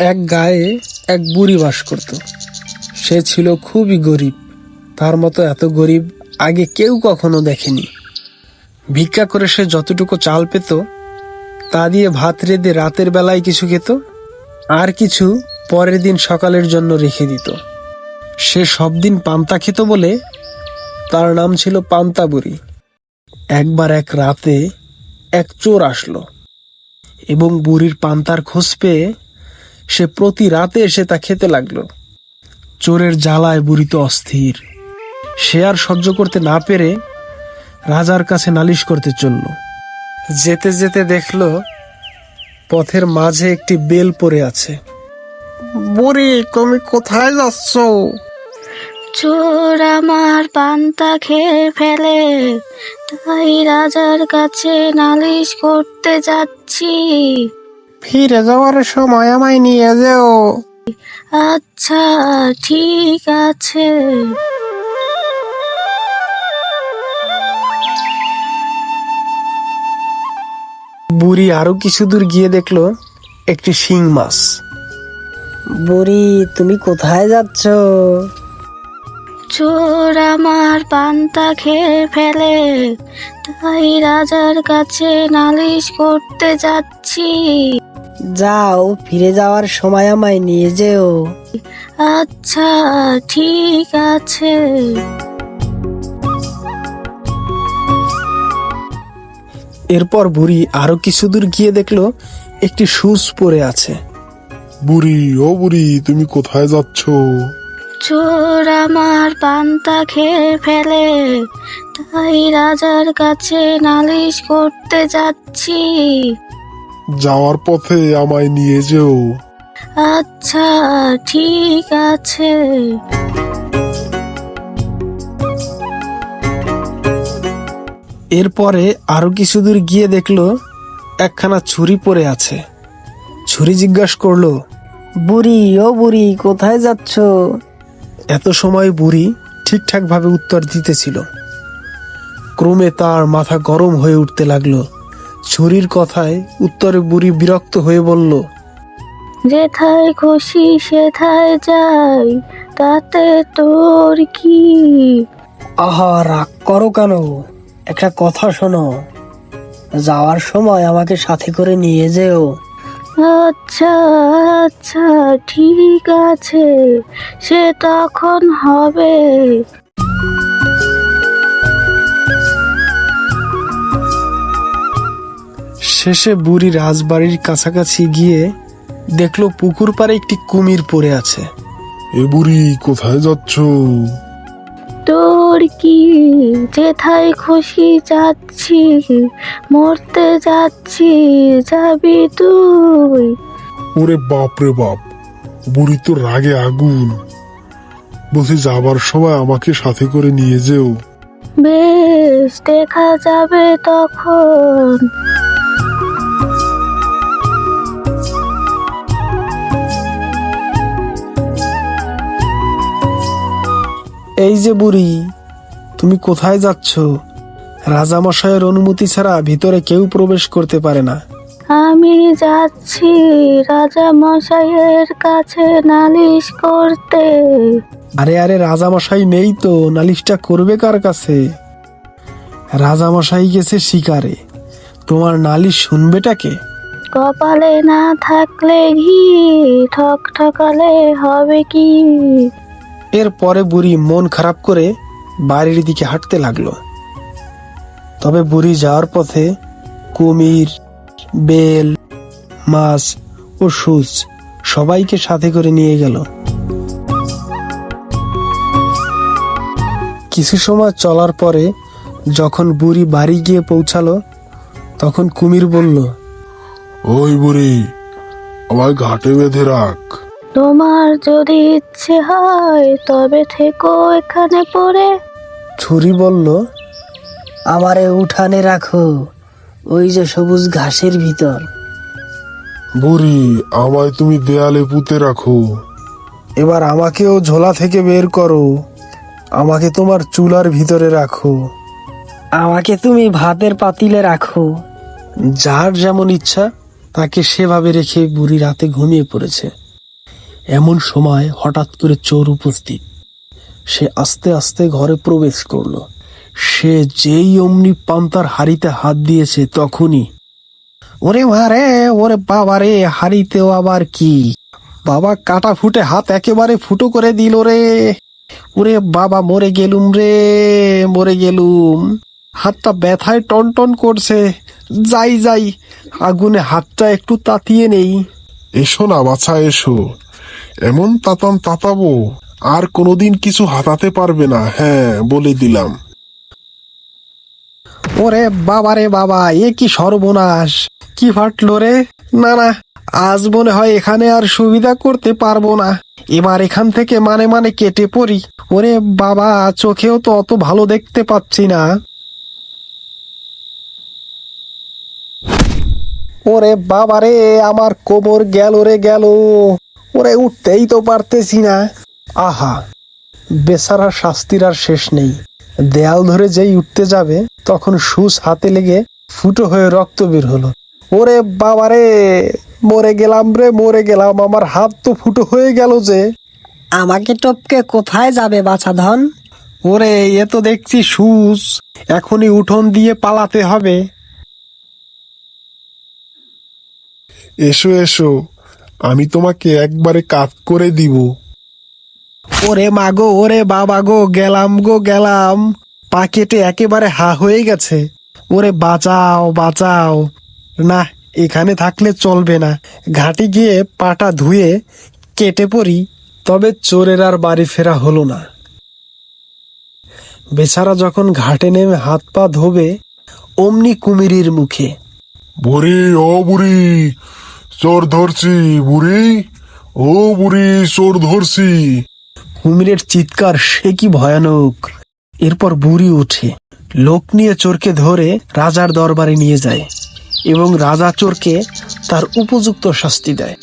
এক গায়ে এক বুড়ি বাস করত। সে ছিল খুবই গরিব। তার মতো এত গরিব আগে কেউ কখনো দেখেনি। ভিক্ষা করে সে যতটুকু চাল পেত, তা দিয়ে ভাত রেঁধে রাতের বেলায় কিছু খেত, আর কিছু পরের দিন সকালের জন্য রেখে দিত। সে সব দিন পান্তা খেত বলে তার নাম ছিল পান্তা বুড়ি। একবার এক রাতে এক চোর আসলো এবং বুড়ির পান্তার খোঁজ পেয়ে সে প্রতি রাতে এসে তা খেতে লাগল। চোরের জ্বালায় বুড়ি তো অস্থির। সে আর সহ্য করতে না পেরে রাজার কাছে নালিশ করতে চলল। যেতে যেতে দেখল পথের মাঝে একটি বেল পড়ে আছে। বুড়ি তুমি কোথায় যাচ্ছ? চোর আমার পান্তা খেয়ে ফেলে তাই রাজার কাছে নালিশ করতে যাচ্ছি। ফিরে যাওয়ার সময় আমায় নিয়ে যেও। আচ্ছা ঠিক আছে। বুড়ি আরও কিছু দূর গিয়ে দেখল একটি শিং মাছ। বুড়ি তুমি কোথায় যাচ্ছ? চোর আমার পান্তা খেয়ে ফেলে তাই রাজার কাছে নালিশ করতে যাচ্ছি। যাও ফিরে যাওয়ার সময় আমায় নিয়ে যেও। আচ্ছা ঠিক আছে। এরপর বুড়ি আরও কিছু দূর গিয়ে দেখল একটি সুচ পরে আছে। বুড়ি ও বুড়ি তুমি কোথায় যাচ্ছ? চোর আমার পান্তা খেয়ে ফেলে তাই রাজার কাছে নালিশ করতে যাচ্ছি। যাওয়ার পথে আমায় নিয়ে যেও। আচ্ছা ঠিক আছে। এরপরে আরও কিছু দূর গিয়ে দেখল একখানা ছুরি পড়ে আছে। ছুরি জিজ্ঞাসা করল বুড়ি ও বুড়ি কোথায় যাচ্ছ? এত সময় বুড়ি ঠিকঠাক ভাবে উত্তর দিতেছিল। ক্রমে তার মাথা গরম হয়ে উঠতে লাগল। ছুরির কথায় উত্তরে বুড়ি বিরক্ত হয়ে বলল যেথায় খুশি সেথায় যাই তাতে তোর কি? আহা রাগ করো কেন? একটা কথা শোনো। যাওয়ার সময় আমাকে সাথে করে নিয়ে যেও। আচ্ছা আচ্ছা ঠিক আছে সে তখন হবে। শেষে বুড়ি রাজবাড়ির কাছাকাছি গিয়ে দেখল পুকুর পাড়ে একটি কুমির পড়ে আছে। এ বুড়ি কোথায় যাচ্ছ? তোর কি যেথায় খুশি যাচ্ছি মরতে যাচ্ছি যাবি তুই? ওরে বাপ রে বাপ বুড়ি তো রাগে আগুন। বলছি যাবার সময় আমাকে সাথে করে নিয়ে যেও। বেশ দেখা যাবে তখন। এই যে বুড়ি তুমি কোথায় যাচ্ছ? রাজামশাইয়ের অনুমতি ছাড়া ভিতরে কেউ প্রবেশ করতে পারে না। আমি যাচ্ছি রাজা মশাইয়ের কাছে নালিশ করতে। আরে আরে রাজামশাই নেই তো নালিশটা করবে কার কাছে? রাজামশাই গেছে শিকারে। তোমার নালিশ শুনবেটাকে কপালে না থাকলে ঘি ঠক ঠকালে হবে কি? এরপরে বুড়ি মন খারাপ করে বাড়ির দিকে হাঁটতে লাগল। তবে বুড়ি যাওয়ার পথে কুমির, বেল, মাছ ও সুচ সবাইকে সাথে করে নিয়ে গেল। কিছু সময় চলার পরে যখন বুড়ি বাড়ি গিয়ে পৌঁছালো, তখন কুমির বলল, ওই বুড়ি, আমায় ঘাটে বেঁধে রাখ। তোমার যদি ইচ্ছে হয় তবে থেকো এখানে পড়ে। ছুরি বলল আমারে উঠানে রাখো ওই যে সবুজ ঘাসের ভিতর। বুড়ি আমায় তুমি দেয়ালে পুঁতে রাখো। এবার আমাকেও ঝোলা থেকে বের করো আমাকে তোমার চুলার ভিতরে রাখো। আমাকে তুমি ভাতের পাতিলে রাখো। যার যেমন ইচ্ছা তাকে সেভাবে রেখে বুড়ি রাতে ঘুমিয়ে পড়েছে। এমন সময় হঠাৎ করে চোর উপস্থিত। সে আস্তে আস্তে ঘরে প্রবেশ করল। সে যেই অমনি পান্তার হাড়িতে হাত দিয়েছে তখনই, ওরে মারে ওরে বাবা রে হাড়িতেও আবার কি? বাবা কাটা ফুটে হাত একেবারে ফুটো করে দিল রে। ওরে বাবা, মরে গেলুম রে, মরে গেলুম। হাতটা ব্যথায় টন টন করছে। যাই যাই, আগুনে হাতটা একটু তাতিয়ে নেই। এসো না, বাছা, এসো। এমন তাতাম তাতাবো, আর কোনোদিন কিছু হাতাতে পারবে না হ্যাঁ বলে দিলাম। ওরে বাবা রে বাবা, এ কি সর্বনাশ, কি ফাটলো রে? না না, আজ মনে হয় এখানে আর সুবিধা করতে পারব না। এবার এখান থেকে মানে মানে কেটে পড়ি। ওরে বাবা, চোখেও তো অত ভালো দেখতে পাচ্ছি না। ওরে বাবা রে, আমার কোমর গেল রে গেল। ওরে উঠতেই তো পারতেছি না। আহা বেচারা শাস্তির আর শেষ নেই। দেয়াল ধরে যেই উঠতে যাবে তখন সুস হাতে লেগে ফুটো হয়ে রক্ত বের হলো। ওরে বাবারে মরে গেলাম রে মরে গেলাম। আমার হাত তো ফুটো হয়ে গেল যে। আমাকে টপকে কোথায় যাবে বাছা ধন? ওরে এ তো দেখছি সুস এখনই উঠোন দিয়ে পালাতে হবে। এসো এসো। আমি তোমাকে একবারে কাত করে দিব। ওরে মাগো ওরে বাবা গো গেলাম গো গেলাম। পা কেটে একেবারে হা হয়ে গেছে। ওরে বাঁচাও বাঁচাও। না এখানে থাকলে চলবে না। ঘাটে গিয়ে পাটা ধুয়ে কেটে পড়ি তবে চোরের আর বাড়ি ফেরা হলো না। বেচারা যখন ঘাটে নেমে হাত পা ধোবে অমনি কুমিরির মুখে বুড়ি ও বুড়ি চোর ধরছি, বুড়ি। ও বুড়ি, চোর ধরছি। কুমিরের চিৎকার সে কি ভয়ানক? এরপর বুড়ি উঠে, লোক নিয়ে চোরকে ধরে রাজার দরবারে নিয়ে যায় এবং রাজা চোরকে তার উপযুক্ত শাস্তি দেয়।